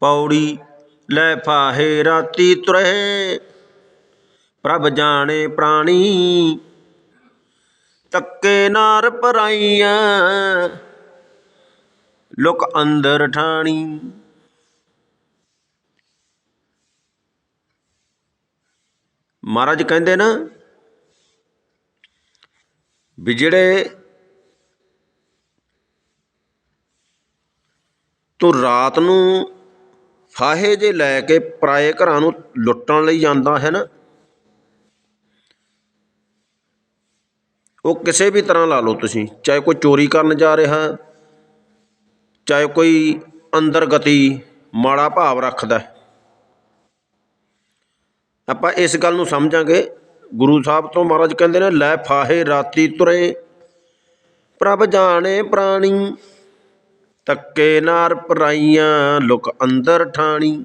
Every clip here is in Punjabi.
ਪੌੜੀ, ਲੈ ਫਾਹੇ ਰਾਤੀ ਤੁਰੇ। ਪ੍ਰਭ ਜਾਣੇ ਪ੍ਰਾਣੀ ਤੱਕੇ ਨਾਰ ਪਰਾਈਆਂ। ਲੁਕ ਅੰਦਰ ਠਾਣੀ। ਮਹਾਰਾਜ ਕਹਿੰਦੇ ਨਾ, ਵੀ ਜਿਹੜੇ ਤੂੰ ਰਾਤ ਨੂੰ ਫਾਹੇ ਜੇ ਲੈ ਕੇ ਪਰਾਏ ਘਰਾਂ ਨੂੰ ਲੁੱਟਣ ਲਈ ਜਾਂਦਾ ਹੈ ਨਾ, ਉਹ ਕਿਸੇ ਵੀ ਤਰ੍ਹਾਂ ਲਾ ਲਓ ਤੁਸੀਂ, ਚਾਹੇ ਕੋਈ ਚੋਰੀ ਕਰਨ ਜਾ ਰਿਹਾ, ਚਾਹੇ ਕੋਈ ਅੰਦਰ ਗਤੀ ਮਾੜਾ ਭਾਵ ਰੱਖਦਾ ਆਪਾਂ ਇਸ ਗੱਲ ਨੂੰ ਸਮਝਾਂਗੇ, ਗੁਰੂ ਸਾਹਿਬ ਤੋਂ ਮਹਾਰਾਜ ਕਹਿੰਦੇ ਨੇ, ਲੈ ਫਾਹੇ ਰਾਤੀ ਤੁਰੇ, ਪ੍ਰਭ ਜਾਣੇ ਪ੍ਰਾਣੀ। ਤੱਕੇ ਨਾਰ ਪਰਾਈਆਂ, ਲੁਕ ਅੰਦਰ ਠਾਣੀ।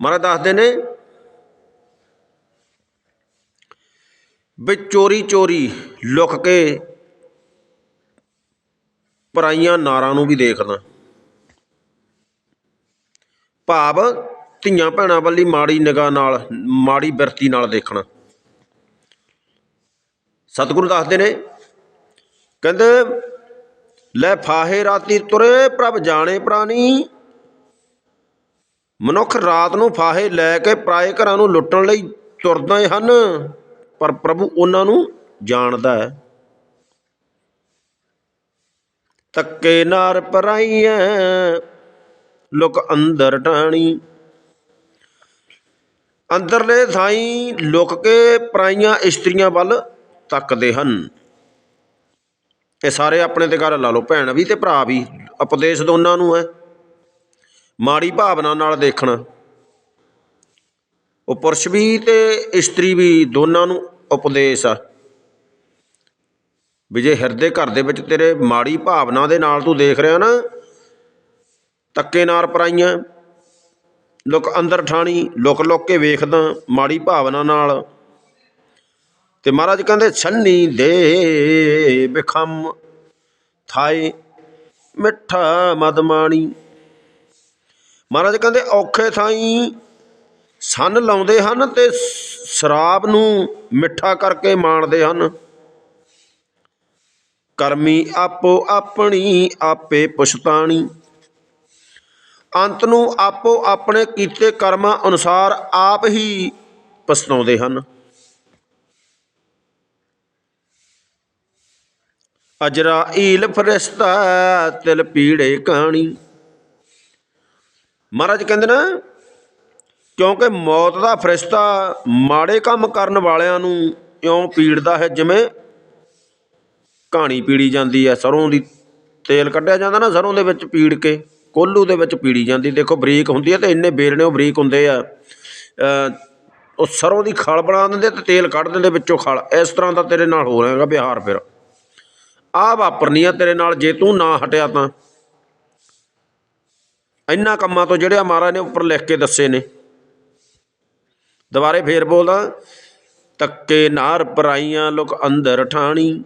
ਮਹਾਰਾਜ ਦੱਸਦੇ ਨੇ, ਵੀ ਚੋਰੀ ਚੋਰੀ ਲੁਕ ਕੇ ਪਰਾਈਆਂ ਨਾਰਾਂ ਨੂੰ ਵੀ ਦੇਖਦਾ। ਭਾਵ ਧੀਆਂ ਭੈਣਾਂ ਵੱਲੀ ਮਾੜੀ ਨਿਗਾਹ ਨਾਲ, ਮਾੜੀ ਬਿਰਤੀ ਨਾਲ ਦੇਖਣਾ। ਸਤਿਗੁਰੂ ਦੱਸਦੇ ਨੇ, ਕਹਿੰਦੇ ਲੈ ਫਾਹੇ ਰਾਤੀ ਤੁਰੇ ਪ੍ਰਭ ਜਾਣੇ ਪ੍ਰਾਣੀ। ਮਨੁੱਖ ਰਾਤ ਨੂੰ ਫਾਹੇ ਲੈ ਕੇ ਪਰਾਏ ਘਰਾਂ ਨੂੰ ਲੁੱਟਣ ਲਈ ਤੁਰਦੇ ਹਨ, ਪਰ ਪ੍ਰਭੂ ਉਹਨਾਂ ਨੂੰ ਜਾਣਦਾ ਹੈ। ਤੱਕੇ ਨਾਰ ਪਰਾਈਆਂ ਲੁਕ ਅੰਦਰ ਟਾਣੀ। ਅੰਦਰਲੇ ਥਾਈ ਲੁਕ ਕੇ ਪਰਾਈਆਂ ਇਸਤਰੀਆਂ ਵੱਲ ਤੱਕਦੇ ਹਨ। ਇਹ ਸਾਰੇ ਆਪਣੇ ਤੇ ਗੱਲ ਲਾ ਲਓ, ਭੈਣ ਵੀ ਤੇ ਭਰਾ ਵੀ, ਉਪਦੇਸ਼ ਦੋਨਾਂ ਨੂੰ ਹੈ। ਮਾੜੀ ਭਾਵਨਾ ਨਾਲ ਦੇਖਣਾ। ਉਹ ਪੁਰਸ਼ ਵੀ ਤੇ ਇਸਤਰੀ ਵੀ ਦੋਨਾਂ ਨੂੰ ਉਪਦੇਸ਼ ਆ। ਵੀ ਜੇ ਹਿਰਦੇ ਘਰ ਦੇ ਵਿੱਚ ਤੇਰੇ ਮਾੜੀ ਭਾਵਨਾ ਦੇ ਨਾਲ ਤੂੰ ਦੇਖ ਰਿਹਾ ਨਾ, ਤੱਕੇ ਨਾਰ ਪਰਾਈਆਂ, ਲੋਕ ਅੰਦਰ ਠਾਣੀ ਲੁਕ ਲੁਕ ਕੇ ਵੇਖਦਾ ਮਾੜੀ ਭਾਵਨਾ ਨਾਲ। ਤੇ ਮਹਾਰਾਜ ਕਹਿੰਦੇ, ਛੰਨੀ ਦੇ ਬਿਖਮ, ਥਾਏ ਮਿੱਠਾ ਮਦਮਾਣੀ। ਮਹਾਰਾਜ ਕਹਿੰਦੇ, ਔਖੇ ਥਾਈ ਸੰਨ ਲਾਉਂਦੇ ਹਨ ਤੇ ਸ਼ਰਾਬ ਨੂੰ ਮਿੱਠਾ ਕਰਕੇ ਮਾਣਦੇ ਹਨ। ਕਰਮੀ ਆਪੋ ਆਪਣੀ ਆਪੇ ਪੁਛਤਾਣੀ ਅੰਤ ਨੂੰ ਆਪੋ ਆਪਣੇ ਕੀਤੇ ਕਰਮਾਂ ਅਨੁਸਾਰ ਆਪ ਹੀ ਪਛਤਾਉਂਦੇ ਹਨ। ਅਜਰਾ ਈਲ ਫਰਿਸ਼ਤਾ, ਤਿਲ ਪੀੜੇ ਕਹਾਣੀ। ਮਹਾਰਾਜ ਕਹਿੰਦੇ ਨਾ, ਕਿਉਂਕਿ ਮੌਤ ਦਾ ਫਰਿਸ਼ਤਾ ਮਾੜੇ ਕੰਮ ਕਰਨ ਵਾਲਿਆਂ ਨੂੰ ਇਉਂ ਪੀੜਦਾ ਹੈ, ਜਿਵੇਂ ਕਹਾਣੀ ਪੀੜੀ ਜਾਂਦੀ ਹੈ, ਸਰੋਂ ਦੀ ਤੇਲ ਕੱਢਿਆ ਜਾਂਦਾ ਨਾ, ਸਰੋਂ ਦੇ ਵਿੱਚ ਪੀੜ ਕੇ, ਕੋਲੂ ਦੇ ਵਿੱਚ ਪੀੜੀ ਜਾਂਦੀ। ਦੇਖੋ, ਬਰੀਕ ਹੁੰਦੀ ਹੈ ਤੇ ਇੰਨੇ ਬੇਰਣੇ ਉਹ ਬਰੀਕ ਹੁੰਦੇ ਆ। ਉਹ ਸਰੋਂ ਦੀ ਖਲ ਬਣਾ ਦਿੰਦੇ ਤੇ ਤੇਲ ਕੱਢ ਦਿੰਦੇ ਵਿੱਚੋਂ ਖਲ। ਇਸ ਤਰ੍ਹਾਂ ਦਾ ਤੇਰੇ ਨਾਲ ਹੋ ਰਿਹਾਗਾ ਵਿਹਾਰ ਫਿਰ। ਆਹ ਵਾਪਰਨੀ ਆ ਤੇਰੇ ਨਾਲ, ਜੇ ਤੂੰ ਨਾ ਹਟਿਆ ਤਾਂ। ਇੰਨਾ ਕੰਮਾਂ ਤੋਂ ਜਿਹੜੇ ਮਹਾਰਾਜ ਨੇ ਉੱਪਰ ਲਿਖ ਕੇ ਦੱਸੇ ਨੇ। ਦੁਬਾਰੇ ਫੇਰ ਬੋਲਦਾ, ਤੱਕੇ ਨਾਰ ਪਰਾਈਆਂ ਲੋਕ ਅੰਦਰ ਠਾਣੀ।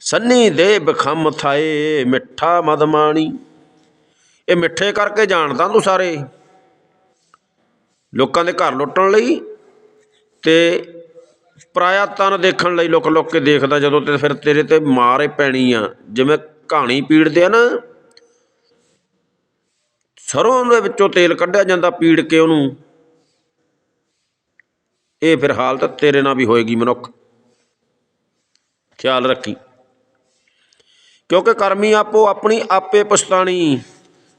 ਸੰਨੀ ਦੇ ਬਖਮ ਥਾਏ ਮਿੱਠਾ ਮਦਮਾਣੀ ਇਹ ਮਿੱਠੇ ਕਰਕੇ ਜਾਣਦਾ ਤੂੰ ਸਾਰੇ। ਲੋਕਾਂ ਦੇ ਘਰ ਲੁੱਟਣ ਲਈ ਤੇ ਪਰਾਇਆ ਤਨ ਦੇਖਣ ਲਈ ਲੁਕ ਲੁਕ ਕੇ ਦੇਖਦਾ ਜਦੋਂ ਤੇ ਫਿਰ ਤੇਰੇ ਤੇ ਮਾਰੇ ਪੈਣੀ ਆ। ਜਿਵੇਂ ਕਹਾਣੀ ਪੀੜਦੇ ਆ ਨਾ, ਸਰੋਂ ਦੇ ਵਿੱਚੋਂ ਤੇਲ ਕੱਢਿਆ ਜਾਂਦਾ ਪੀੜ ਕੇ ਉਹਨੂੰ। ਇਹ ਫਿਰ ਹਾਲਤ ਤੇਰੇ ਨਾਲ ਵੀ ਹੋਏਗੀ ਮਨੁੱਖ। ਖਿਆਲ ਰੱਖੀ। ਕਿਉਂਕਿ ਕਰਮੀ ਆਪੋ ਆਪਣੀ ਆਪੇ ਪਛਤਾਣੀ।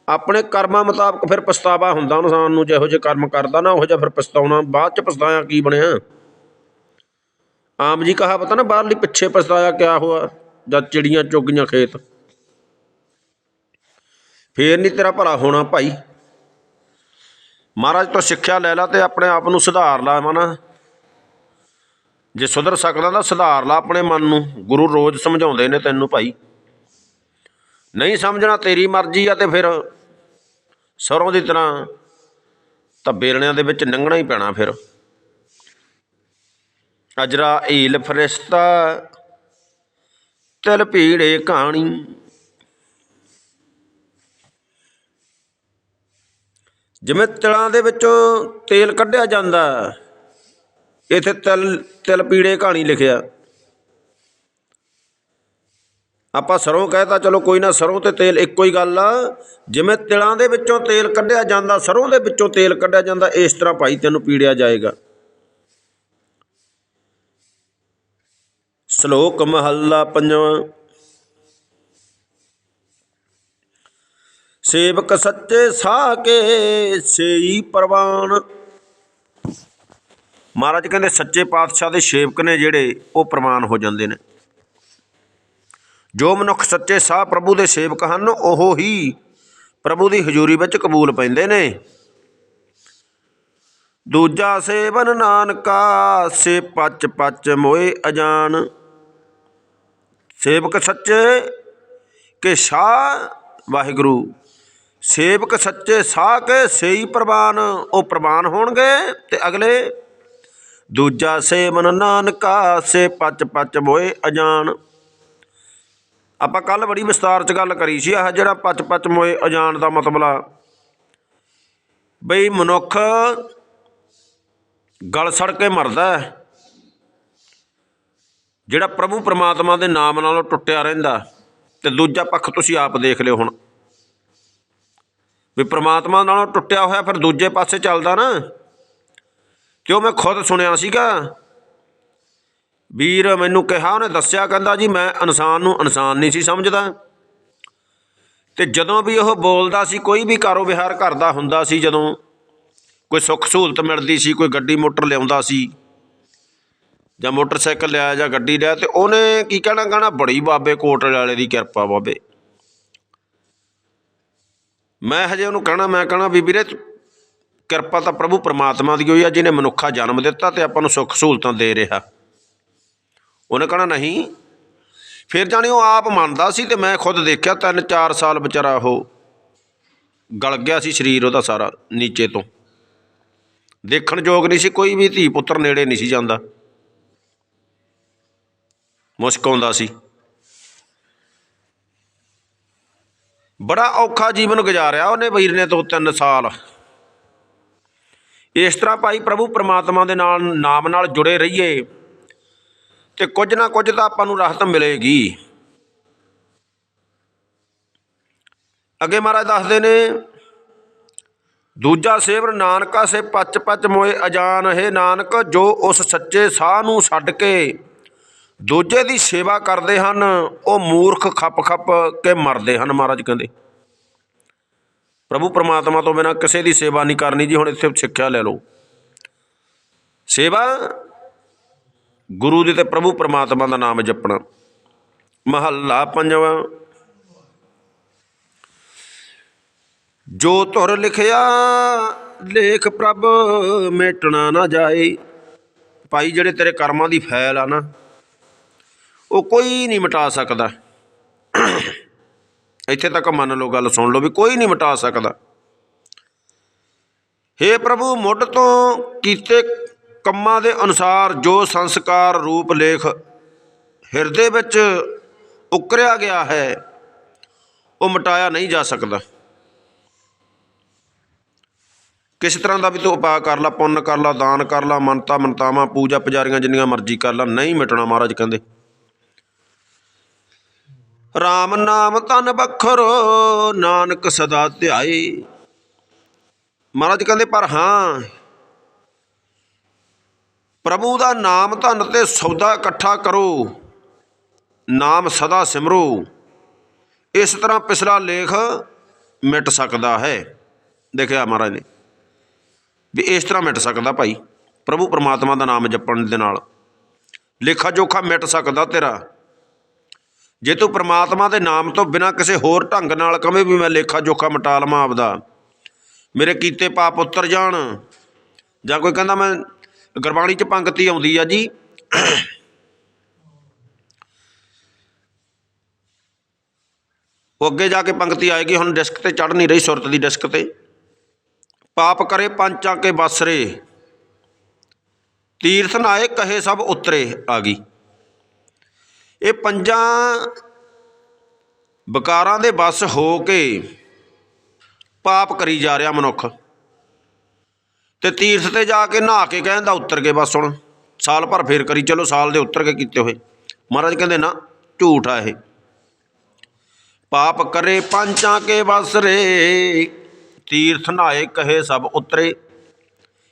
ਆਪਣੇ ਕਰਮਾਂ ਮੁਤਾਬਕ ਫਿਰ ਪਛਤਾਵਾ ਹੁੰਦਾ ਇਨਸਾਨ ਨੂੰ, ਜਿਹੋ ਜਿਹੇ ਕਰਮ ਕਰਦਾ ਨਾ, ਉਹ ਜਿਹਾ ਫਿਰ ਪਛਤਾਉਣਾ। ਬਾਅਦ ਚ ਪਛਤਾਇਆ ਕੀ ਬਣਿਆ? ਆਮ ਜੀ ਕਹਾਵਤ ਆ ਨਾ ਬਾਹਰਲੀ ਪਿੱਛੇ ਪਛਤਾਇਆ ਕਿਆ ਹੋਇਆ ਜਦ ਚਿੜੀਆਂ ਚੁੱਗ ਗਈਆਂ ਖੇਤ। ਫੇਰ ਨਹੀਂ ਤੇਰਾ ਭਲਾ ਹੋਣਾ ਭਾਈ। ਮਹਾਰਾਜ ਤੋਂ ਸਿੱਖਿਆ ਲੈ ਲਾ ਤੇ ਆਪਣੇ ਆਪ ਨੂੰ ਸੁਧਾਰ ਲਾ ਮਨਾ। ਜੇ ਸੁਧਰ ਸਕਦਾ ਤਾਂ ਸੁਧਾਰ ਲਾ ਆਪਣੇ ਮਨ ਨੂੰ। ਗੁਰੂ ਰੋਜ਼ ਸਮਝਾਉਂਦੇ ਨੇ ਤੈਨੂੰ ਭਾਈ। ਨਹੀਂ ਸਮਝਣਾ ਤੇਰੀ ਮਰਜ਼ੀ ਆ ਤੇ ਫਿਰ ਸਰੋਂ ਦੀ ਤਰ੍ਹਾਂ ਤਾਂ ਬੇਲਣਿਆਂ ਦੇ ਵਿੱਚ ਲੰਘਣਾ ਹੀ ਪੈਣਾ ਫਿਰ। ਅਜਰਾ ਈਲ ਫਰਿਸ਼ਤਾ, ਤਿਲ ਭੀੜੇ ਕਹਾਣੀ ਜਿਵੇਂ ਤਿਲਾਂ ਦੇ ਵਿੱਚੋਂ ਤੇਲ ਕੱਢਿਆ ਜਾਂਦਾ ਹੈ। ਇੱਥੇ ਤਿਲ ਤਿਲ ਪੀੜੇ ਕਹਾਣੀ ਲਿਖਿਆ। ਆਪਾਂ ਸਰੋਂ ਕਹਿਤਾ, ਚਲੋ ਕੋਈ ਨਾ, ਸਰੋਂ ਤੇ ਤੇਲ ਇੱਕੋ ਹੀ ਗੱਲ ਆ। ਜਿਵੇਂ ਤਿਲਾਂ ਦੇ ਵਿੱਚੋਂ ਤੇਲ ਕੱਢਿਆ ਜਾਂਦਾ, ਸਰੋਂ ਦੇ ਵਿੱਚੋਂ ਤੇਲ ਕੱਢਿਆ ਜਾਂਦਾ, ਇਸ ਤਰ੍ਹਾਂ ਭਾਈ ਤੈਨੂੰ ਪੀੜਿਆ ਜਾਏਗਾ। ਸ਼ਲੋਕ ਮਹੱਲਾ ਪੰਜਵਾਂ। ਸੇਵਕ ਸੱਚੇ ਸਾਹ ਕੇ ਸੇਈ ਪ੍ਰਵਾਨ। ਮਹਾਰਾਜ ਕਹਿੰਦੇ ਸੱਚੇ ਪਾਤਸ਼ਾਹ ਦੇ ਸੇਵਕ ਨੇ ਜਿਹੜੇ, ਉਹ ਪ੍ਰਮਾਣ ਹੋ ਜਾਂਦੇ ਨੇ। ਜੋ ਮਨੁੱਖ ਸੱਚੇ ਸਾਹ ਪ੍ਰਭੂ ਦੇ ਸੇਵਕ ਹਨ, ਉਹ ਹੀ ਪ੍ਰਭੂ ਦੀ ਹਜ਼ੂਰੀ ਵਿੱਚ ਕਬੂਲ ਪੈਂਦੇ ਨੇ। ਦੂਜਾ ਸੇਵਨ ਨਾਨਕਾ, ਸੇ ਪਚ ਪੱਚ ਮੋਏ ਅਜਾਨ। ਸੇਵਕ ਸੱਚੇ ਕੇ ਸਾਹ, ਵਾਹਿਗੁਰੂ। ਸੇਵਕ ਸੱਚੇ ਸਾਹ ਕੇ ਸੇਈ ਪ੍ਰਵਾਨ, ਉਹ ਪ੍ਰਵਾਨ ਹੋਣਗੇ। ਤੇ ਅਗਲੇ, ਦੂਜਾ ਸੇਵਨ ਨਾਨਕਾ, ਸੇ ਪਚ ਪਚ ਮੋਏ ਅਜਾਨ। ਆਪਾਂ ਕੱਲ ਬੜੀ ਵਿਸਤਾਰ ਚ ਗੱਲ ਕਰੀ ਸੀ, ਆਹ ਜਿਹੜਾ ਪਚ ਪਚ ਮੋਏ ਅਜਾਨ ਦਾ ਮਤਲਬ ਆ ਬਈ ਮਨੁੱਖ ਗਲ ਸੜ ਕੇ ਮਰਦਾ ਹੈ। ਜਿਹੜਾ ਪ੍ਰਭੂ ਪ੍ਰਮਾਤਮਾ ਦੇ ਨਾਮ ਨਾਲੋਂ ਟੁੱਟਿਆ ਰਹਿੰਦਾ ਤੇ ਦੂਜਾ ਪੱਖ ਤੁਸੀਂ ਆਪ ਦੇਖ ਲਿਓ ਹੁਣ। ਵੀ ਪ੍ਰਮਾਤਮਾ ਨਾਲੋਂ ਟੁੱਟਿਆ ਹੋਇਆ ਫਿਰ ਦੂਜੇ ਪਾਸੇ ਚੱਲਦਾ ਨਾ। ਕਿਉਂ ਮੈਂ ਖੁਦ ਸੁਣਿਆ ਸੀਗਾ? ਵੀਰ ਮੈਨੂੰ ਕਿਹਾ, ਉਹਨੇ ਦੱਸਿਆ, ਕਹਿੰਦਾ ਜੀ, ਮੈਂ ਇਨਸਾਨ ਨੂੰ ਇਨਸਾਨ ਨਹੀਂ ਸੀ ਸਮਝਦਾ। ਤੇ ਜਦੋਂ ਵੀ ਉਹ ਬੋਲਦਾ ਸੀ, ਕੋਈ ਵੀ ਕਾਰੋਬਾਰ ਕਰਦਾ ਹੁੰਦਾ ਸੀ, ਜਦੋਂ ਕੋਈ ਸੁੱਖ ਸਹੂਲਤ ਮਿਲਦੀ ਸੀ, ਕੋਈ ਗੱਡੀ ਮੋਟਰ ਲਿਆਉਂਦਾ ਸੀ ਜਾਂ ਮੋਟਰਸਾਈਕਲ ਲਿਆ ਜਾਂ ਗੱਡੀ ਲਿਆ ਤੇ ਉਹਨੇ ਕੀ ਕਹਿਣਾ ਕਹਿਣਾ, ਬੜੀ ਬਾਬੇ ਕੋਟ ਵਾਲੇ ਦੀ ਕਿਰਪਾ ਬਾਬੇ। ਮੈਂ ਹਜੇ ਉਹਨੂੰ ਕਹਿਣਾ, ਮੈਂ ਕਹਿਣਾ, ਵੀ ਵੀਰੇ ਕਿਰਪਾ ਤਾਂ ਪ੍ਰਭੂ ਪਰਮਾਤਮਾ ਦੀ ਹੋਈ ਆ, ਜਿਹਨੇ ਮਨੁੱਖਾ ਜਨਮ ਦਿੱਤਾ ਤੇ ਆਪਾਂ ਨੂੰ ਸੁੱਖ ਸਹੂਲਤਾਂ ਦੇ ਰਿਹਾ। ਉਹਨੇ ਕਹਿਣਾ, ਨਹੀਂ। ਫਿਰ ਜਾਣੀ ਉਹ ਆਪ ਮੰਨਦਾ ਸੀ ਤੇ ਮੈਂ ਖੁਦ ਦੇਖਿਆ, ਤਿੰਨ ਚਾਰ ਸਾਲ ਵਿਚਾਰਾ ਉਹ ਗਲ ਗਿਆ ਸੀ ਸਰੀਰ ਉਹਦਾ ਸਾਰਾ ਨੀਚੇ ਤੋਂ। ਦੇਖਣ ਯੋਗ ਨਹੀਂ ਸੀ, ਕੋਈ ਵੀ ਧੀ ਪੁੱਤਰ ਨੇੜੇ ਨਹੀਂ ਸੀ ਜਾਂਦਾ। ਮੁਸ਼ਕ ਆਉਂਦਾ ਸੀ। ਬੜਾ ਔਖਾ ਜੀਵਨ ਗੁਜ਼ਾਰਿਆ ਉਹਨੇ ਵੀਰ ਨੇ ਤੋਂ ਤਿੰਨ ਸਾਲ। ਇਸ ਤਰ੍ਹਾਂ ਭਾਈ ਪ੍ਰਭੂ ਪ੍ਰਮਾਤਮਾ ਦੇ ਨਾਲ, ਨਾਮ ਨਾਲ ਜੁੜੇ ਰਹੀਏ ਤੇ ਕੁਝ ਨਾ ਕੁਝ ਤਾਂ ਆਪਾਂ ਨੂੰ ਰਾਹਤ ਮਿਲੇਗੀ। ਅੱਗੇ ਮਹਾਰਾਜ ਦੱਸਦੇ ਨੇ, ਦੂਜਾ ਸੇਵਰ ਨਾਨਕਾ ਸੇ ਪੱਚ ਪੱਚ ਮੋਏ ਅਜਾਨ ਹੈ ਨਾਨਕ, ਜੋ ਉਸ ਸੱਚੇ ਸਾਹ ਨੂੰ ਛੱਡ ਕੇ ਦੂਜੇ ਦੀ ਸੇਵਾ ਕਰਦੇ ਹਨ, ਉਹ ਮੂਰਖ ਖੱਪ ਖੱਪ ਕੇ ਮਰਦੇ ਹਨ ਮਹਾਰਾਜ ਕਹਿੰਦੇ। ਪ੍ਰਭੂ ਪਰਮਾਤਮਾ ਤੋਂ ਬਿਨਾ ਕਿਸੇ ਦੀ ਸੇਵਾ ਨਹੀਂ ਕਰਨੀ ਜੀ, ਹੁਣ ਇੱਥੇ ਸਿੱਖਿਆ ਲੈ ਲਓ। ਸੇਵਾ ਗੁਰੂ ਦੇ ਤੇ ਪ੍ਰਭੂ ਪਰਮਾਤਮਾ ਦਾ ਨਾਮ ਜਪਣਾ। ਮਹੱਲਾ ਪੰਜਵਾਂ। ਜੋ ਤੁਰ ਲਿਖਿਆ, ਲੇਖ ਪ੍ਰਭ ਮੇਟਣਾ ਨਾ ਜਾਏ। ਭਾਈ, ਜਿਹੜੇ ਤੇਰੇ ਕਰਮਾਂ ਦੀ ਫੈਲ ਆ ਨਾ ਉਹ ਕੋਈ ਨਹੀਂ ਮਿਟਾ ਸਕਦਾ। ਇੱਥੇ ਤੱਕ ਮੰਨ ਲਓ ਗੱਲ ਸੁਣ ਲਓ ਵੀ ਕੋਈ ਨਹੀਂ ਮਿਟਾ ਸਕਦਾ। ਹੇ ਪ੍ਰਭੂ, ਮੁੱਢ ਤੋਂ ਕੀਤੇ ਕੰਮਾਂ ਦੇ ਅਨੁਸਾਰ ਜੋ ਸੰਸਕਾਰ ਰੂਪ ਲੇਖ ਹਿਰਦੇ ਵਿੱਚ ਉਕਰਿਆ ਗਿਆ ਹੈ, ਉਹ ਮਿਟਾਇਆ ਨਹੀਂ ਜਾ ਸਕਦਾ। ਕਿਸੇ ਤਰ੍ਹਾਂ ਦਾ ਵੀ ਤੂੰ ਉਪਾਅ ਕਰ ਲਾ, ਪੁੰਨ ਕਰ ਲਾ, ਦਾਨ ਕਰ ਲਾ ਮੰਨਤਾ ਮੰਤਾਵਾਂ ਪੂਜਾ ਪੁਜਾਰੀਆਂ ਜਿੰਨੀਆਂ ਮਰਜ਼ੀ ਕਰ ਲਾ, ਨਹੀਂ ਮਿਟਣਾ ਮਹਾਰਾਜ ਕਹਿੰਦੇ। RAM ਨਾਮ ਤਨ ਬਖਰੋ ਨਾਨਕ ਸਦਾ ਧਿਆਏ। ਮਹਾਰਾਜ ਕਹਿੰਦੇ, ਪਰ ਹਾਂ, ਪ੍ਰਭੂ ਦਾ ਨਾਮ ਧਨ ਤੇ ਸੌਦਾ ਇਕੱਠਾ ਕਰੋ, ਨਾਮ ਸਦਾ ਸਿਮਰੋ। ਇਸ ਤਰ੍ਹਾਂ ਪਿਛਲਾ ਲੇਖ ਮਿਟ ਸਕਦਾ ਹੈ। ਦੇਖਿਆ ਮਹਾਰਾਜ ਨੇ ਵੀ ਇਸ ਤਰ੍ਹਾਂ ਮਿਟ ਸਕਦਾ ਭਾਈ, ਪ੍ਰਭੂ ਪਰਮਾਤਮਾ ਦਾ ਨਾਮ ਜਪਣ ਦੇ ਨਾਲ। ਲੇਖਾ ਜੋਖਾ ਮਿਟ ਸਕਦਾ ਤੇਰਾ। ਜੇ ਤੂੰ ਪ੍ਰਮਾਤਮਾ ਦੇ ਨਾਮ ਤੋਂ ਬਿਨਾਂ ਕਿਸੇ ਹੋਰ ਢੰਗ ਨਾਲ ਕਵੇਂ ਵੀ ਮੈਂ ਲੇਖਾ ਜੋਖਾ ਮਿਟਾ ਲਵਾਂ ਆਪਦਾ, ਮੇਰੇ ਕੀਤੇ ਪਾਪ ਉਤਰ ਜਾਣ। ਜਾਂ ਕੋਈ ਕਹਿੰਦਾ ਮੈਂ ਗੁਰਬਾਣੀ 'ਚ ਪੰਕਤੀ ਆਉਂਦੀ ਆ ਜੀ। ਉਹ ਅੱਗੇ ਜਾ ਕੇ ਪੰਕਤੀ ਆਏਗੀ, ਹੁਣ ਡਿਸਕ ਤੇ ਚੜ ਨਹੀਂ ਰਹੀ, ਸੁਰਤ ਦੀ ਡਿਸਕ ਤੇ। ਪਾਪ ਕਰੇ ਪੰਚਾਂ ਕੇ ਬਸਰੇ ਤੀਰਥ ਨਾਏ ਕਹੇ ਸਭ ਉਤਰੇ, ਆ ਗਈ। ਇਹ ਪੰਜਾਂ ਵਿਕਾਰਾਂ ਦੇ ਵਸ ਹੋ ਕੇ ਪਾਪ ਕਰੀ ਜਾ ਰਿਹਾ ਮਨੁੱਖ। ਤੇ ਤੀਰਥ ਤੇ ਜਾ ਕੇ ਨਹਾ ਕੇ ਕਹਿੰਦਾ ਉੱਤਰ ਕੇ ਬਸ ਹੁਣ ਸਾਲ ਭਰ ਫੇਰ ਕਰੀ, ਚਲੋ ਸਾਲ ਦੇ ਉੱਤਰ ਕੇ ਕੀਤੇ ਹੋਏ। ਮਹਾਰਾਜ ਕਹਿੰਦੇ ਨਾ, ਝੂਠ ਆ ਇਹ। ਪਾਪ ਕਰੇ ਪੰਚਾਂ ਕੇ ਬਸਰੇ ਤੀਰਥ ਨਹਾਏ ਕਹੇ ਸਭ ਉਤਰੇ।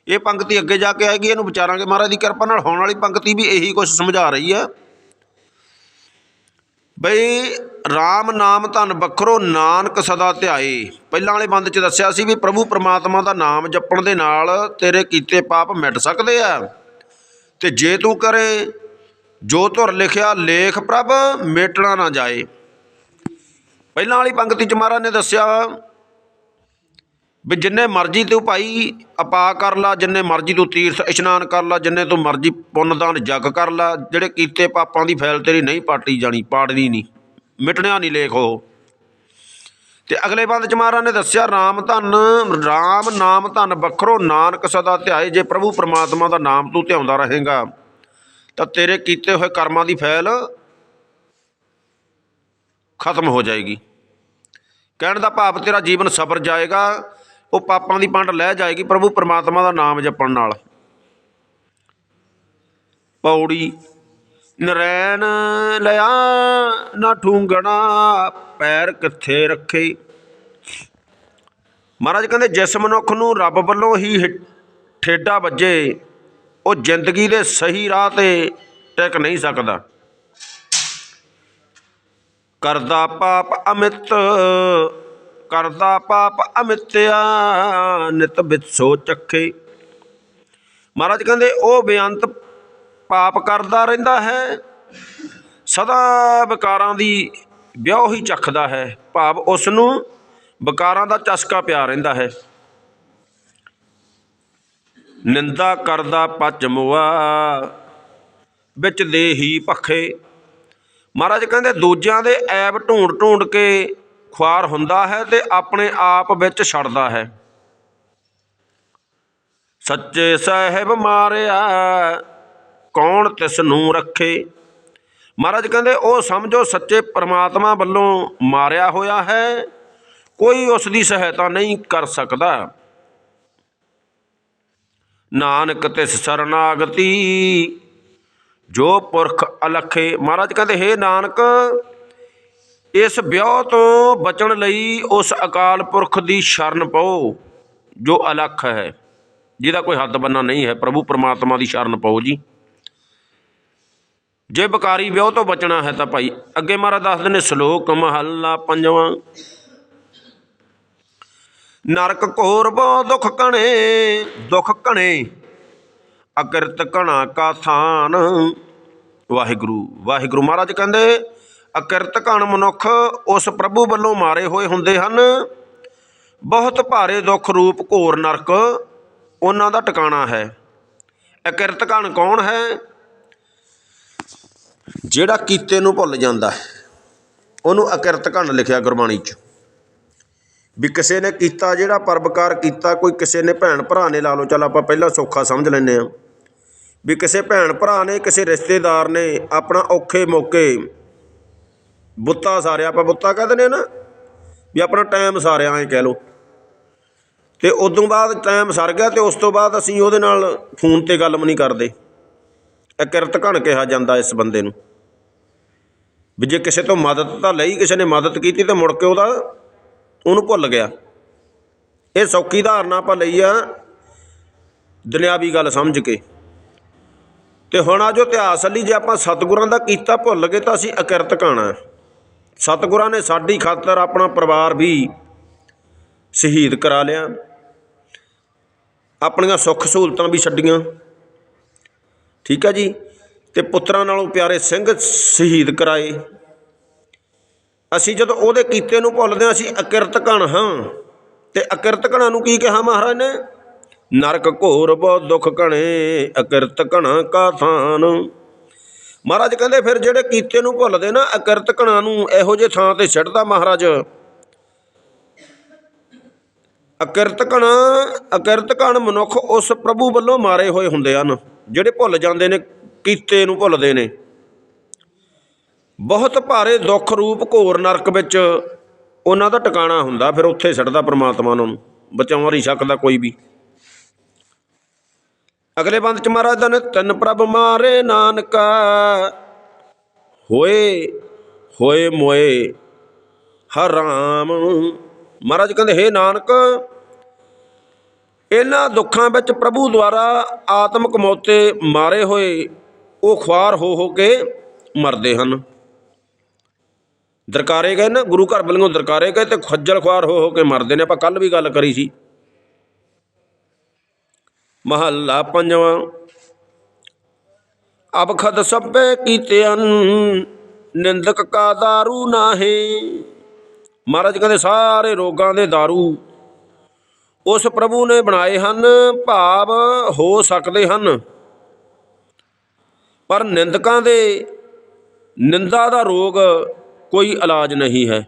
ਇਹ ਪੰਕਤੀ ਅੱਗੇ ਜਾ ਕੇ ਆਏਗੀ, ਇਹਨੂੰ ਵਿਚਾਰਾਂਗੇ ਮਹਾਰਾਜ ਦੀ ਕਿਰਪਾ ਨਾਲ। ਹੋਣ ਵਾਲੀ ਪੰਕਤੀ ਵੀ ਇਹੀ ਕੁਝ ਸਮਝਾ ਰਹੀ ਹੈ। ਬਈ RAM ਨਾਮ ਧਨ ਬਖਰੋ ਨਾਨਕ ਸਦਾ ਧਿਆਏ। ਪਹਿਲਾਂ ਵਾਲੇ ਬੰਦ ਚ ਦੱਸਿਆ ਸੀ ਵੀ ਪ੍ਰਭੂ ਪ੍ਰਮਾਤਮਾ ਦਾ ਨਾਮ ਜਪਣ ਦੇ ਨਾਲ ਤੇਰੇ ਕੀਤੇ ਪਾਪ ਮਿਟ ਸਕਦੇ ਆ। ਤੇ ਜੇ ਤੂੰ ਕਰੇ, ਜੋ ਧੁਰ ਲਿਖਿਆ ਲੇਖ ਪ੍ਰਭ ਮੇਟਣਾ ਨਾ ਜਾਏ। ਪਹਿਲਾਂ ਵਾਲੀ ਪੰਕਤੀ ਚ ਮਹਾਰਾਜ ਨੇ ਦੱਸਿਆ ਵੀ ਜਿੰਨੇ ਮਰਜ਼ੀ ਤੂੰ ਭਾਈ ਆਪਾ ਕਰ ਲਾ, ਜਿੰਨੇ ਮਰਜ਼ੀ ਤੂੰ ਤੀਰਥ ਇਸ਼ਨਾਨ ਕਰ ਲਾ, ਜਿੰਨੇ ਤੂੰ ਮਰਜ਼ੀ ਪੁੰਨਦਾਨ ਜਗ ਕਰ ਲਾ, ਜਿਹੜੇ ਕੀਤੇ ਪਾਪਾਂ ਦੀ ਫੈਲ ਤੇਰੀ ਨਹੀਂ ਪਾਟੀ ਜਾਣੀ, ਪਾੜਨੀ ਨਹੀਂ, ਮਿਟਣਿਆ ਨਹੀਂ ਲੇਖ ਉਹ। ਤੇ ਅਗਲੇ ਬੰਦ ਚ ਮਹਾਰਾਜ ਨੇ ਦੱਸਿਆ RAM ਧਨ RAM ਨਾਮ ਧਨ ਵੱਖਰੋ, ਨਾਨਕ ਸਦਾ ਧਿਆਏ, ਜੇ ਪ੍ਰਭੂ ਪ੍ਰਮਾਤਮਾ ਦਾ ਨਾਮ ਤੂੰ ਧਿਆਉਂਦਾ ਰਹੇਗਾ, ਤਾਂ ਤੇਰੇ ਕੀਤੇ ਹੋਏ ਕਰਮਾਂ ਦੀ ਫੈਲ ਖਤਮ ਹੋ ਜਾਏਗੀ। ਕਹਿਣ ਦਾ ਭਾਵ ਤੇਰਾ ਜੀਵਨ ਸਬਰ ਜਾਏਗਾ ਉਹ ਪਾਪਾਂ ਦੀ ਪੰਡ ਲੈ ਜਾਏਗੀ, ਪ੍ਰਭੂ ਪਰਮਾਤਮਾ ਦਾ ਨਾਮ ਜਪਣ ਨਾਲ। ਪੌੜੀ ਨਰੈਣ ਲਿਆ ਨਾ ਠੂੰਗਣਾ, ਪੈਰ ਕਿੱਥੇ ਰੱਖੇ? ਮਹਾਰਾਜ ਕਹਿੰਦੇ, ਜਿਸ ਮਨੁੱਖ ਨੂੰ ਰੱਬ ਵੱਲੋਂ ਹੀ ਹਿ- ਠੇਡਾ ਵੱਜੇ, ਉਹ ਜ਼ਿੰਦਗੀ ਦੇ ਸਹੀ ਰਾਹ ਤੇ ਟਿਕ ਨਹੀਂ ਸਕਦਾ। ਕਰਦਾ ਪਾਪ ਅਮਿਤ ਕਰਦਾ ਪਾਪ ਅਮਿਤਿਆ, ਨਿਤ ਵਿਸੋ ਚੱਖੇ। ਮਹਾਰਾਜ ਕਹਿੰਦੇ, ਉਹ ਬੇਅੰਤ ਪਾਪ ਕਰਦਾ ਰਹਿੰਦਾ ਹੈ, ਸਦਾ ਵਿਕਾਰਾਂ ਦੀ ਵਿਆਹ ਹੀ ਚੱਖਦਾ ਹੈ। ਭਾਵ ਉਸ ਨੂੰ ਵਿਕਾਰਾਂ ਦਾ ਚਸਕਾ ਪਿਆ ਰਹਿੰਦਾ ਹੈ। ਨਿੰਦਾ ਕਰਦਾ ਪਚ ਮੁਆ, ਵਿੱਚ ਦੇਹੀ ਭਖੇ। ਮਹਾਰਾਜ ਕਹਿੰਦੇ, ਦੂਜਿਆਂ ਦੇ ਐਬ ਢੂੰਡ ਢੂੰਡ ਕੇ ਖੁਆਰ ਹੁੰਦਾ ਹੈ ਤੇ ਆਪਣੇ ਆਪ ਵਿੱਚ ਛੱਡਦਾ ਹੈ। ਸੱਚੇ ਸਾਹਿਬ ਮਾਰਿਆ, ਕੌਣ ਤਿਸ ਨੂੰ ਰੱਖੇ? ਮਹਾਰਾਜ ਕਹਿੰਦੇ, ਉਹ ਸਮਝੋ ਸੱਚੇ ਪ੍ਰਮਾਤਮਾ ਵੱਲੋਂ ਮਾਰਿਆ ਹੋਇਆ ਹੈ। ਕੋਈ ਉਸ ਦੀ ਸਹਾਇਤਾ ਨਹੀਂ ਕਰ ਸਕਦਾ। ਨਾਨਕ ਤਿਸ ਸਰਨਾਗਤੀ, ਜੋ ਪੁਰਖ ਅਲਖੇ। ਮਹਾਰਾਜ ਕਹਿੰਦੇ, ਹੇ ਨਾਨਕ ਇਸ ਵਿਆਹ ਤੋਂ ਬਚਣ ਲਈ ਉਸ ਅਕਾਲ ਪੁਰਖ ਦੀ ਸ਼ਰਨ ਪਾਓ, ਜੋ ਅਲਖ ਹੈ। ਜਿਹਦਾ ਕੋਈ ਹੱਦ ਬੰਨਾ ਨਹੀਂ ਹੈ। ਪ੍ਰਭੂ ਪਰਮਾਤਮਾ ਦੀ ਸ਼ਰਨ ਪਾਓ ਜੀ। ਜੇ ਬਕਾਰੀ ਵਿਆਹ ਤੋਂ ਬਚਣਾ ਹੈ ਤਾਂ ਭਾਈ ਅੱਗੇ ਮਹਾਰਾਜ ਦੱਸਦੇ ਨੇ, ਸ਼ਲੋਕ ਮਹੱਲਾ ਪੰਜਵਾਂ। ਨਰਕ ਘੋਰ ਬੋ ਦੁਖ ਕਣੇ ਦੁਖ ਕਣੇ, ਅਕਿਰਤ ਕਣਾ ਕਾ ਥਾਨ। ਵਾਹਿਗੁਰੂ ਵਾਹਿਗੁਰੂ ਮਹਾਰਾਜ ਕਹਿੰਦੇ ਅਕਿਰਤ ਘਣ ਮਨੁੱਖ ਉਸ ਪ੍ਰਭੂ ਵੱਲੋਂ ਮਾਰੇ ਹੋਏ ਹੁੰਦੇ ਹਨ। ਬਹੁਤ ਭਾਰੇ ਦੁੱਖ ਰੂਪ ਘੋਰ ਨਰਕ ਉਹਨਾਂ ਦਾ ਟਿਕਾਣਾ ਹੈ। ਅਕਿਰਤ ਘਣ ਕੌਣ ਹੈ? ਜਿਹੜਾ ਕੀਤੇ ਨੂੰ ਭੁੱਲ ਜਾਂਦਾ ਹੈ। ਉਹਨੂੰ ਅਕਿਰਤ ਘਣ ਲਿਖਿਆ ਗੁਰਬਾਣੀ 'ਚ। ਵੀ ਕਿਸੇ ਨੇ ਕੀਤਾ ਜਿਹੜਾ ਪਰਬਕਾਰ ਕੀਤਾ, ਕੋਈ ਕਿਸੇ ਨੇ ਭੈਣ ਭਰਾ ਨੇ ਲਾ ਲਓ। ਚੱਲ ਆਪਾਂ ਪਹਿਲਾਂ ਸੌਖਾ ਸਮਝ ਲੈਂਦੇ ਆ ਵੀ ਕਿਸੇ ਭੈਣ ਭਰਾ ਨੇ, ਕਿਸੇ ਰਿਸ਼ਤੇਦਾਰ ਨੇ ਆਪਣਾ ਔਖੇ ਮੌਕੇ ਬੁੱਤਾ ਸਾਰਿਆ, ਆਪਾਂ ਬੁੱਤਾ ਕਹਿ ਦਿੰਦੇ ਆ ਨਾ, ਵੀ ਆਪਣਾ ਟਾਈਮ ਸਾਰਿਆ ਐਂ ਕਹਿ ਲਓ। ਤੇ ਉਦੋਂ ਬਾਅਦ ਟਾਈਮ ਸਰ ਗਿਆ ਤੇ ਉਸ ਤੋਂ ਬਾਅਦ ਅਸੀਂ ਉਹਦੇ ਨਾਲ ਫੋਨ ਤੇ ਗੱਲ ਵੀ ਨਹੀਂ ਕਰਦੇ। ਇਹ ਕਿਰਤ ਘਣ ਕਿਹਾ ਜਾਂਦਾ ਇਸ ਬੰਦੇ ਨੂੰ। ਵੀ ਜੇ ਕਿਸੇ ਤੋਂ ਮਦਦ ਤਾਂ ਲਈ, ਕਿਸੇ ਨੇ ਮਦਦ ਕੀਤੀ ਤੇ ਮੁੜ ਕੇ ਉਹਦਾ ਉਹਨੂੰ ਭੁੱਲ ਗਿਆ। ਇਹ ਸੌਖੀ ਧਾਰਨਾ ਆਪਾਂ ਲਈ ਆ ਦੁਨਿਆਵੀ ਗੱਲ ਸਮਝ ਕੇ। ਤੇ ਹੁਣ ਆ ਜੋ ਇਤਿਹਾਸ ਲਈ ਜੇ ਆਪਾਂ ਸਤਿਗੁਰਾਂ ਦਾ ਕੀਤਾ ਭੁੱਲ ਗਏ ਤਾਂ ਅਸੀਂ ਅਕਿਰਤ ਕਾਣਾ ਸਤਿਗੁਰਾਂ ਨੇ ਸਾਡੀ ਖਾਤਰ ਆਪਣਾ ਪਰਿਵਾਰ ਵੀ ਸ਼ਹੀਦ ਕਰਾ ਲਿਆ। ਆਪਣੀਆਂ ਸੁੱਖ ਸਹੂਲਤਾਂ ਵੀ ਛੱਡੀਆਂ। ਠੀਕ ਹੈ ਜੀ? ਤੇ ਪੁੱਤਰਾਂ ਨਾਲੋਂ ਪਿਆਰੇ ਸਿੰਘ ਸ਼ਹੀਦ ਕਰਾਏ। ਅਸੀਂ ਜਦੋਂ ਉਹਦੇ ਕੀਤੇ ਨੂੰ ਭੁੱਲਦੇ ਹਾਂ, ਅਸੀਂ ਅਕਿਰਤ ਘਣ ਹਾਂ। ਤੇ ਅਕਿਰਤ ਕਣਾਂ ਨੂੰ ਕੀ ਕਿਹਾ ਮਹਾਰਾਜ ਨੇ? ਨਰਕ ਘੋਰ ਬਹੁ ਦੁੱਖ ਘਣੇ, ਅਕਿਰਤ ਘਣਾ ਕਾ ਥਾਨ। ਮਹਾਰਾਜ ਕਹਿੰਦੇ ਫਿਰ ਜਿਹੜੇ ਕੀਤੇ ਨੂੰ ਭੁੱਲਦੇ ਨਾ, ਅਕਿਰਤ ਕਣਾਂ ਨੂੰ ਇਹੋ ਜਿਹੇ ਥਾਂ ਤੇ ਛੱਡਦਾ ਮਹਾਰਾਜ। ਅਕਿਰਤ ਕਣਾ ਅਕਿਰਤ ਕਣ ਮਨੁੱਖ ਉਸ ਪ੍ਰਭੂ ਵੱਲੋਂ ਮਾਰੇ ਹੋਏ ਹੁੰਦੇ ਹਨ, ਜਿਹੜੇ ਭੁੱਲ ਜਾਂਦੇ ਨੇ, ਕੀਤੇ ਨੂੰ ਭੁੱਲਦੇ ਨੇ। ਬਹੁਤ ਭਾਰੇ ਦੁੱਖ ਰੂਪ ਘੋਰ ਨਰਕ ਵਿੱਚ ਉਹਨਾਂ ਦਾ ਟਿਕਾਣਾ ਹੁੰਦਾ, ਫਿਰ ਉੱਥੇ ਛੱਡਦਾ ਪ੍ਰਮਾਤਮਾ ਉਹਨਾਂ ਨੂੰ, ਬਚਾਉਣ ਨਹੀਂ ਸਕਦਾ ਕੋਈ ਵੀ। ਅਗਲੇ ਬੰਦ ਚ ਮਹਾਰਾਜ ਦਾ ਨੇ ਤਿੰਨ ਪ੍ਰਭ ਮਾਰੇ ਨਾਨਕਾ। ਹੋਏ ਹੋਏ ਮੋਏ ਹਰਾਮ ਮਹਾਰਾਜ ਕਹਿੰਦੇ, ਹੇ ਨਾਨਕ, ਇਹਨਾਂ ਦੁੱਖਾਂ ਵਿੱਚ ਪ੍ਰਭੂ ਦੁਆਰਾ ਆਤਮਿਕ ਮੌਤੇ ਮਾਰੇ ਹੋਏ ਉਹ ਖੁਆਰ ਹੋ ਹੋ ਕੇ ਮਰਦੇ ਹਨ। ਦਰਕਾਰੇ ਗਏ ਨਾ, ਗੁਰੂ ਘਰ ਵੱਲੋਂ ਦਰਕਾਰੇ ਗਏ ਤੇ ਖੱਜਲ ਖੁਆਰ ਹੋ ਹੋ ਕੇ ਮਰਦੇ ਨੇ। ਆਪਾਂ ਕੱਲ ਵੀ ਗੱਲ ਕਰੀ ਸੀ। ਮਹੱਲਾ ਪੰਜਵਾਂ। ਅਬ ਖਦ ਸਭੇ ਕੀਤਿਅਨ ਨਿੰਦਕ ਕਾ ਦਾਰੂ ਨਾਹੀ। ਮਹਾਰਾਜ ਕਹਿੰਦੇ, ਸਾਰੇ ਰੋਗਾਂ ਦੇ ਦਾਰੂ। ਉਸ ਪ੍ਰਭੂ ਨੇ ਬਣਾਏ ਹਨ, ਭਾਵ ਹੋ ਸਕਦੇ ਹਨ। ਪਰ ਨਿੰਦਕਾਂ ਦੇ ਨਿੰਦਾ ਦਾ ਰੋਗ ਕੋਈ ਇਲਾਜ ਨਹੀਂ ਹੈ।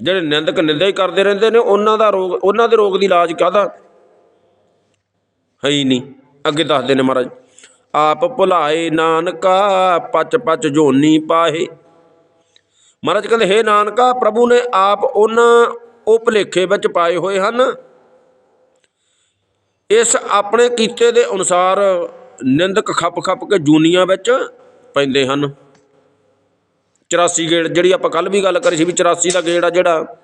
ਜਿਹੜੇ ਨਿੰਦਕ ਨਿੰਦਾ ਹੀ ਕਰਦੇ ਰਹਿੰਦੇ ਨੇ, ਉਹਨਾਂ ਦਾ ਰੋਗ, ਉਹਨਾਂ ਦੇ ਰੋਗ ਦੀ ਇਲਾਜ ਕਾਹਦਾ? ਹੈ ਹੀ ਨਹੀਂ। ਅੱਗੇ ਦੱਸਦੇ ਨੇ ਮਹਾਰਾਜ, ਆਪ ਭੁਲਾਏ ਨਾਨਕਾ, ਪਚ ਪਚ ਜੋਨੀ ਪਾਹੇ। ਮਹਾਰਾਜ ਕਹਿੰਦੇ, ਹੇ ਨਾਨਕਾ, ਪ੍ਰਭੂ ਨੇ ਆਪ ਉਹਨਾਂ ਉਹ ਭੁਲੇਖੇ ਵਿੱਚ ਪਾਏ ਹੋਏ ਹਨ। ਇਸ ਆਪਣੇ ਕੀਤੇ ਦੇ ਅਨੁਸਾਰ ਨਿੰਦਕ ਖੱਪ ਖੱਪ ਕੇ ਜੂਨੀਆਂ ਵਿੱਚ ਪੈਂਦੇ ਹਨ। 84 ਗੇੜ, ਜਿਹੜੀ ਆਪਾਂ ਕੱਲ ਵੀ ਗੱਲ ਕਰੀ ਸੀ ਵੀ 84 ਦਾ ਗੇੜ ਆ ਜਿਹੜਾ,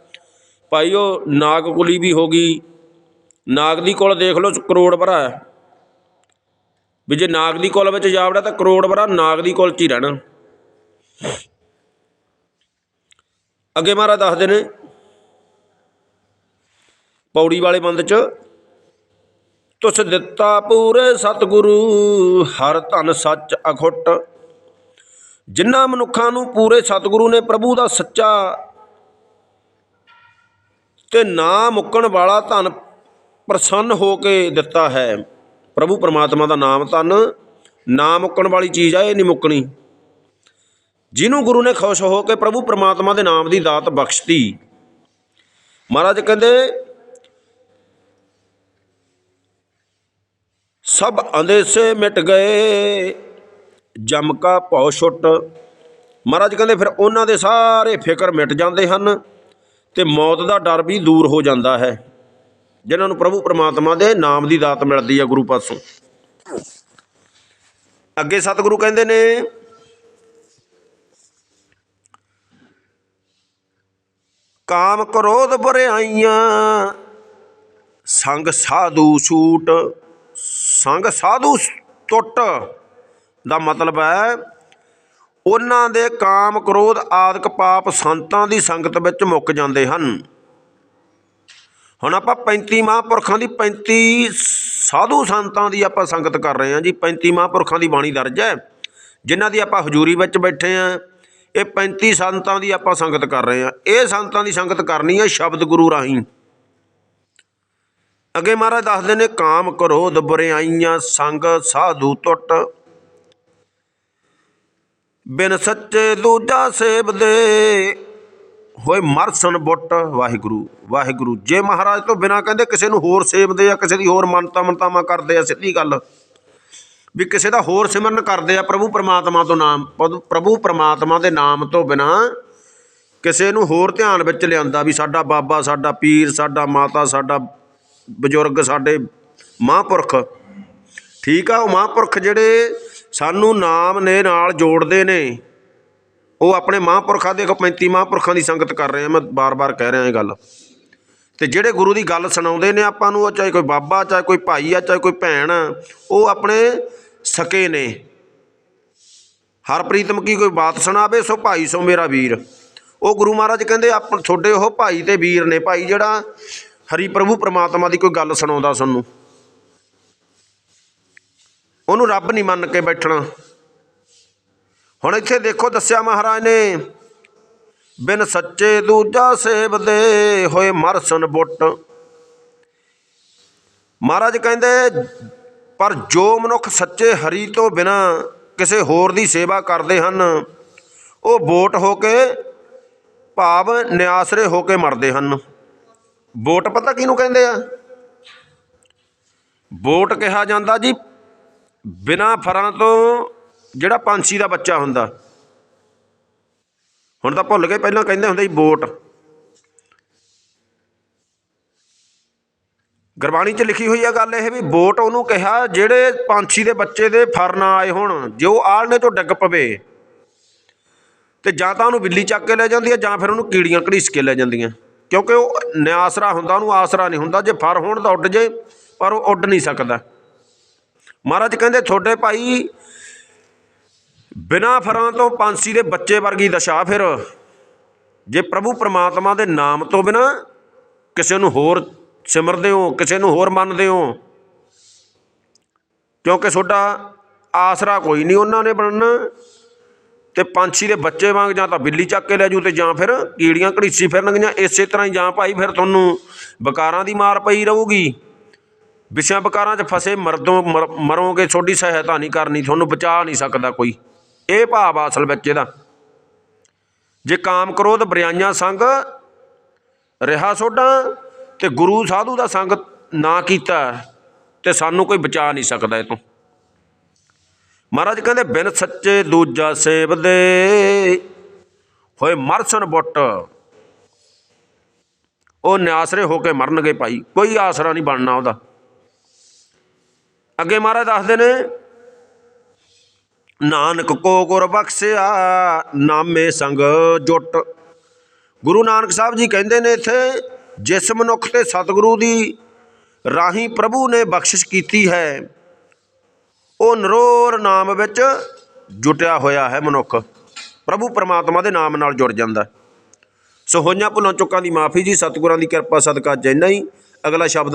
ਭਾਈ ਉਹ ਨਾਗ ਕੁਲੀ ਵੀ ਹੋ ਗਈ ਨਾਗ ਦੀ ਕੁਲ ਦੇਖ ਲਓ ਕਰੋੜ ਭਰਾ ਹੈ। ਵੀ ਜੇ ਨਾਗ ਦੀ ਕੁਲ ਵਿੱਚ ਜਾਵੜਾ ਤਾਂ ਕਰੋੜ ਭਰਾ ਨਾਗ ਦੀ ਕੁਲ 'ਚ ਹੀ ਰਹਿਣਾ। ਅੱਗੇ ਮਹਾਰਾਜ ਦੱਸਦੇ ਨੇ, ਪੌੜੀ ਵਾਲੇ ਬੰਦ 'ਚ, ਤੁਸ ਦਿੱਤਾ ਪੂਰੇ ਸਤਿਗੁਰੂ, ਹਰ ਧਨ ਸੱਚ ਅਖੁੱਟ। ਜਿਨ੍ਹਾਂ ਮਨੁੱਖਾਂ ਨੂੰ ਪੂਰੇ ਸਤਿਗੁਰੂ ਨੇ ਪ੍ਰਭੂ ਦਾ ਸੱਚਾ ਤੇ ਨਾ ਮੁੱਕਣ ਵਾਲਾ ਧਨ ਪ੍ਰਸੰਨ ਹੋ ਕੇ ਦਿੱਤਾ ਹੈ। ਪ੍ਰਭੂ ਪਰਮਾਤਮਾ ਦਾ ਨਾਮ ਧਨ ਨਾ ਮੁੱਕਣ ਵਾਲੀ ਚੀਜ਼ ਆ, ਇਹ ਨਹੀਂ ਮੁੱਕਣੀ। ਜਿਹਨੂੰ ਗੁਰੂ ਨੇ ਖੁਸ਼ ਹੋ ਕੇ ਪ੍ਰਭੂ ਪਰਮਾਤਮਾ ਦੇ ਨਾਮ ਦੀ ਦਾਤ ਬਖਸ਼ਤੀ। ਮਹਾਰਾਜ ਕਹਿੰਦੇ, ਸਭ ਅੰਦੇਸੇ ਮਿਟ ਗਏ, ਜਮ ਕਾ ਭਉ ਛੁੱਟ। ਮਹਾਰਾਜ ਕਹਿੰਦੇ, ਫਿਰ ਉਹਨਾਂ ਦੇ ਸਾਰੇ ਫਿਕਰ ਮਿਟ ਜਾਂਦੇ ਹਨ ਤੇ ਮੌਤ ਦਾ ਡਰ ਵੀ ਦੂਰ ਹੋ ਜਾਂਦਾ ਹੈ। ਜਿਨ੍ਹਾਂ ਨੂੰ ਪ੍ਰਭੂ ਪਰਮਾਤਮਾ ਦੇ ਨਾਮ ਦੀ ਦਾਤ ਮਿਲਦੀ ਹੈ ਗੁਰੂ ਪਾਸੋਂ। ਅੱਗੇ ਸਤਿਗੁਰੂ ਕਹਿੰਦੇ ਨੇ, ਕਾਮ ਕ੍ਰੋਧ ਭਰਿਆਈਆਂ ਸੰਗ ਸਾਧੂ ਛੂਟ ਸੰਗ ਸਾਧੂ ਟੁੱਟ ਦਾ ਮਤਲਬ ਹੈ, ਉਹਨਾਂ ਦੇ ਕਾਮ ਕ੍ਰੋਧ ਆਦਿਕ ਪਾਪ ਸੰਤਾਂ ਦੀ ਸੰਗਤ ਵਿੱਚ ਮੁੱਕ ਜਾਂਦੇ ਹਨ। ਹੁਣ ਆਪਾਂ 35 ਮਹਾਂਪੁਰਖਾਂ ਦੀ 35 ਸਾਧੂ ਸੰਤਾਂ ਦੀ ਆਪਾਂ ਸੰਗਤ ਕਰ ਰਹੇ ਹਾਂ ਜੀ। 35 ਮਹਾਂਪੁਰਖਾਂ ਦੀ ਬਾਣੀ ਦਰਜ ਹੈ। ਜਿਨ੍ਹਾਂ ਦੀ ਆਪਾਂ ਹਜ਼ੂਰੀ ਵਿੱਚ ਬੈਠੇ ਹਾਂ, ਇਹ 35 ਸੰਤਾਂ ਦੀ ਆਪਾਂ ਸੰਗਤ ਕਰ ਰਹੇ ਹਾਂ। ਇਹ ਸੰਤਾਂ ਦੀ ਸੰਗਤ ਕਰਨੀ ਹੈ ਸ਼ਬਦ ਗੁਰੂ ਰਾਹੀਂ। ਅੱਗੇ ਮਹਾਰਾਜ ਦੱਸਦੇ ਨੇ, ਕਾਮ ਕ੍ਰੋਧ ਬੁਰਾਈਆਂ ਸੰਗ ਸਾਧੂ ਟੁੱਟ। ਬਿਨ ਸੱਚੇ ਦੂਜਾ ਸੇਵਦੇ ਹੋਏ ਮਰਸਨ ਬੁੱਟ, ਵਾਹਿਗੁਰੂ ਵਾਹਿਗੁਰੂ। ਜੇ ਮਹਾਰਾਜ ਤੋਂ ਬਿਨਾ ਕਹਿੰਦੇ ਕਿਸੇ ਨੂੰ ਹੋਰ ਸੇਵਦੇ ਆ, ਕਿਸੇ ਦੀ ਹੋਰ ਮੰਨਤਾ ਮੰਤਾਵਾਂ ਕਰਦੇ ਆ, ਸਿੱਧੀ ਗੱਲ। ਵੀ ਕਿਸੇ ਦਾ ਹੋਰ ਸਿਮਰਨ ਕਰਦੇ ਆ, ਪ੍ਰਭੂ ਪਰਮਾਤਮਾ ਤੋਂ ਨਾਮ, ਪਦ- ਪ੍ਰਭੂ ਪਰਮਾਤਮਾ ਦੇ ਨਾਮ ਤੋਂ ਬਿਨਾ ਕਿਸੇ ਨੂੰ ਹੋਰ ਧਿਆਨ ਵਿੱਚ ਲਿਆਂਦਾ ਵੀ ਸਾਡਾ ਬਾਬਾ, ਸਾਡਾ ਪੀਰ, ਸਾਡਾ ਮਾਤਾ, ਸਾਡਾ ਬਜ਼ੁਰਗ, ਸਾਡੇ ਮਹਾਂਪੁਰਖ। ਠੀਕ ਆ, ਉਹ ਮਹਾਂਪੁਰਖ ਜਿਹੜੇ ਸਾਨੂੰ ਨਾਮ ਨੇ ਨਾਲ ਜੋੜਦੇ ਨੇ। ਉਹ ਆਪਣੇ ਮਹਾਂਪੁਰਖਾਂ ਦੇ 35 ਮਹਾਂਪੁਰਖਾਂ ਦੀ ਸੰਗਤ ਕਰ ਰਹੇ ਆ ਮੈਂ ਬਾਰ-ਬਾਰ ਕਹਿ ਰਿਹਾ ਇਹ ਗੱਲ। ਤੇ ਜਿਹੜੇ ਗੁਰੂ ਦੀ ਗੱਲ ਸੁਣਾਉਂਦੇ ਨੇ ਆਪਾਂ ਨੂੰ ਉਹ ਚਾਹੇ ਕੋਈ ਬਾਬਾ ਚਾਹੇ ਕੋਈ ਭਾਈ ਆ ਚਾਹੇ ਕੋਈ ਭੈਣ ਆ, ਉਹ ਆਪਣੇ ਸਕੇ ਨੇ। ਹਰਪ੍ਰੀਤਮ ਕੀ ਕੋਈ ਬਾਤ ਸੁਣਾਵੇ ਸੋ ਭਾਈ ਸੋ ਮੇਰਾ ਵੀਰ। ਉਹ ਗੁਰੂ ਮਹਾਰਾਜ ਕਹਿੰਦੇ ਆਪ ਤੁਹਾਡੇ ਉਹ ਭਾਈ ਤੇ ਵੀਰ ਨੇ। ਭਾਈ ਜਿਹੜਾ ਹਰੀ ਪ੍ਰਭੂ ਪ੍ਰਮਾਤਮਾ ਦੀ ਕੋਈ ਗੱਲ ਸੁਣਾਉਂਦਾ ਸਾਨੂੰ। ਉਹਨੂੰ ਰੱਬ ਨਹੀਂ ਮੰਨ ਕੇ ਬੈਠਣਾ। ਹੁਣ ਇੱਥੇ ਦੇਖੋ ਦੱਸਿਆ ਮਹਾਰਾਜ ਨੇ, ਬਿਨ ਸੱਚੇ ਦੂਜਾ ਸੇਵਦੇ ਹੋਏ ਮਰਸਨ ਬੁੱਟ। ਮਹਾਰਾਜ ਕਹਿੰਦੇ, ਪਰ ਜੋ ਮਨੁੱਖ ਸੱਚੇ ਹਰੀ ਤੋਂ ਬਿਨਾ ਕਿਸੇ ਹੋਰ ਦੀ ਸੇਵਾ ਕਰਦੇ ਹਨ, ਉਹ ਵੋਟ ਹੋ ਕੇ ਭਾਵ ਨਿਆਸਰੇ ਹੋ ਕੇ ਮਰਦੇ ਹਨ। ਵੋਟ ਪਤਾ ਕਿਹਨੂੰ ਕਹਿੰਦੇ ਆ? ਵੋਟ ਕਿਹਾ ਜਾਂਦਾ ਜੀ, ਬਿਨਾ ਫਰਾਂ ਤੋਂ ਜਿਹੜਾ ਪੰਛੀ ਦਾ ਬੱਚਾ ਹੁੰਦਾ। ਹੁਣ ਤਾਂ ਭੁੱਲ ਗਏ, ਪਹਿਲਾਂ ਕਹਿੰਦੇ ਹੁੰਦੇ ਸੀ ਬੋਟ। ਗੁਰਬਾਣੀ 'ਚ ਲਿਖੀ ਹੋਈ ਆ ਗੱਲ ਇਹ ਵੀ ਬੋਟ ਉਹਨੂੰ ਕਿਹਾ, ਜਿਹੜੇ ਪੰਛੀ ਦੇ ਬੱਚੇ ਦੇ ਫਰ ਨਾ ਆਏ ਹੋਣ, ਜੇ ਉਹ ਆਲਣੇ ਤੋਂ ਡਿੱਗ ਪਵੇ, ਤੇ ਜਾਂ ਤਾਂ ਉਹਨੂੰ ਬਿੱਲੀ ਚੱਕ ਕੇ ਲੈ ਜਾਂਦੀ ਹੈ ਜਾਂ ਫਿਰ ਉਹਨੂੰ ਕੀੜੀਆਂ ਘੜੀਸ ਕੇ ਲੈ ਜਾਂਦੀਆਂ। ਕਿਉਂਕਿ ਉਹ ਨਿਆਸਰਾ ਹੁੰਦਾ, ਉਹਨੂੰ ਆਸਰਾ ਨਹੀਂ ਹੁੰਦਾ, ਜੇ ਫਰ ਹੋਣ ਤਾਂ ਉੱਡ ਜੇ, ਪਰ ਉਹ ਉੱਡ ਨਹੀਂ ਸਕਦਾ। ਮਹਾਰਾਜ ਕਹਿੰਦੇ, ਤੁਹਾਡੇ ਭਾਈ ਬਿਨਾਂ ਫਰਾਂ ਤੋਂ ਪੰਛੀ ਦੇ ਬੱਚੇ ਵਰਗੀ ਦਸ਼ਾ ਫਿਰ। ਜੇ ਪ੍ਰਭੂ ਪ੍ਰਮਾਤਮਾ ਦੇ ਨਾਮ ਤੋਂ ਬਿਨਾ ਕਿਸੇ ਨੂੰ ਹੋਰ ਸਿਮਰਦੇ ਹੋ, ਕਿਸੇ ਨੂੰ ਹੋਰ ਮੰਨਦੇ ਹੋ, ਕਿਉਂਕਿ ਤੁਹਾਡਾ ਆਸਰਾ ਕੋਈ ਨਹੀਂ ਉਹਨਾਂ ਨੇ ਬਣਨਾ, ਤੇ ਪੰਛੀ ਦੇ ਬੱਚੇ ਵਾਂਗ ਜਾਂ ਤਾਂ ਬਿੱਲੀ ਚੱਕ ਕੇ ਲੈ ਜੂ ਤੇ ਜਾਂ ਫਿਰ ਕੀੜੀਆਂ ਘੜੀਸੀ ਫਿਰਨਗੀਆਂ, ਇਸੇ ਤਰ੍ਹਾਂ ਹੀ ਜਾਂ ਭਾਈ ਫਿਰ ਤੁਹਾਨੂੰ ਬਕਾਰਾਂ ਦੀ ਮਾਰ ਪਈ ਰਹੂਗੀ। ਵਿਸ਼ਿਆਂ ਬਕਾਰਾਂ 'ਚ ਫਸੇ ਮਰਦੋਂ, ਮਰ- ਮਰੋਗੇ, ਤੁਹਾਡੀ ਸਹਾਇਤਾ ਨਹੀਂ ਕਰਨੀ, ਤੁਹਾਨੂੰ ਬਚਾ ਨਹੀਂ ਸਕਦਾ ਕੋਈ। ਇਹ ਭਾਵ ਆ ਅਸਲ ਵਿੱਚ ਇਹਦਾ। ਜੇ ਕਾਮ ਕ੍ਰੋਧ ਬਰਿਆਈਆਂ ਸੰਗ, ਰਿਹਾ ਸੋਡਾ ਤੇ ਗੁਰੂ ਸਾਧੂ ਦਾ ਸੰਗ ਨਾ ਕੀਤਾ ਤੇ ਸਾਨੂੰ ਕੋਈ ਬਚਾ ਨਹੀਂ ਸਕਦਾ ਇਹ ਤੋਂ। ਮਹਾਰਾਜ ਕਹਿੰਦੇ, ਬਿਨ ਸੱਚੇ ਦੂਜਾ ਸੇਵਦੇ, ਹੋਏ ਮਰਸਨ ਬੁੱਟ। ਉਹ ਨਿਆਸਰੇ ਹੋ ਕੇ ਮਰਨਗੇ ਭਾਈ, ਕੋਈ ਆਸਰਾ ਨਹੀਂ ਬਣਨਾ ਉਹਦਾ। ਅੱਗੇ ਮਹਾਰਾਜ ਦੱਸਦੇ ਨੇ ਨਾਨਕ ਕੋ ਗੁਰ ਬਖਸ਼ਿਆ, ਨਾਮੇ ਸੰਗ ਜੁਟ। ਗੁਰੂ ਨਾਨਕ ਸਾਹਿਬ ਜੀ ਕਹਿੰਦੇ ਨੇ ਇੱਥੇ, ਜਿਸ ਮਨੁੱਖ ਤੇ ਸਤਿਗੁਰੂ ਦੀ ਰਾਹੀਂ ਪ੍ਰਭੂ ਨੇ ਬਖਸ਼ਿਸ਼ ਕੀਤੀ ਹੈ, ਉਹ ਨਰੋਰ ਨਾਮ ਵਿੱਚ ਜੁਟਿਆ ਹੋਇਆ ਹੈ ਮਨੁੱਖ। ਪ੍ਰਭੂ ਪਰਮਾਤਮਾ ਦੇ ਨਾਮ ਨਾਲ ਜੁੜ ਜਾਂਦਾ। ਹੈ। ਸੋ ਹੋਈਆਂ ਭੁੱਲਾਂ ਚੁੱਕਾਂ ਦੀ ਮਾਫੀ ਜੀ, ਸਤਿਗੁਰਾਂ ਦੀ ਕਿਰਪਾ ਸਦਕਾ ਜੈਨਾ ਹੀ। ਅਗਲਾ ਸ਼ਬਦ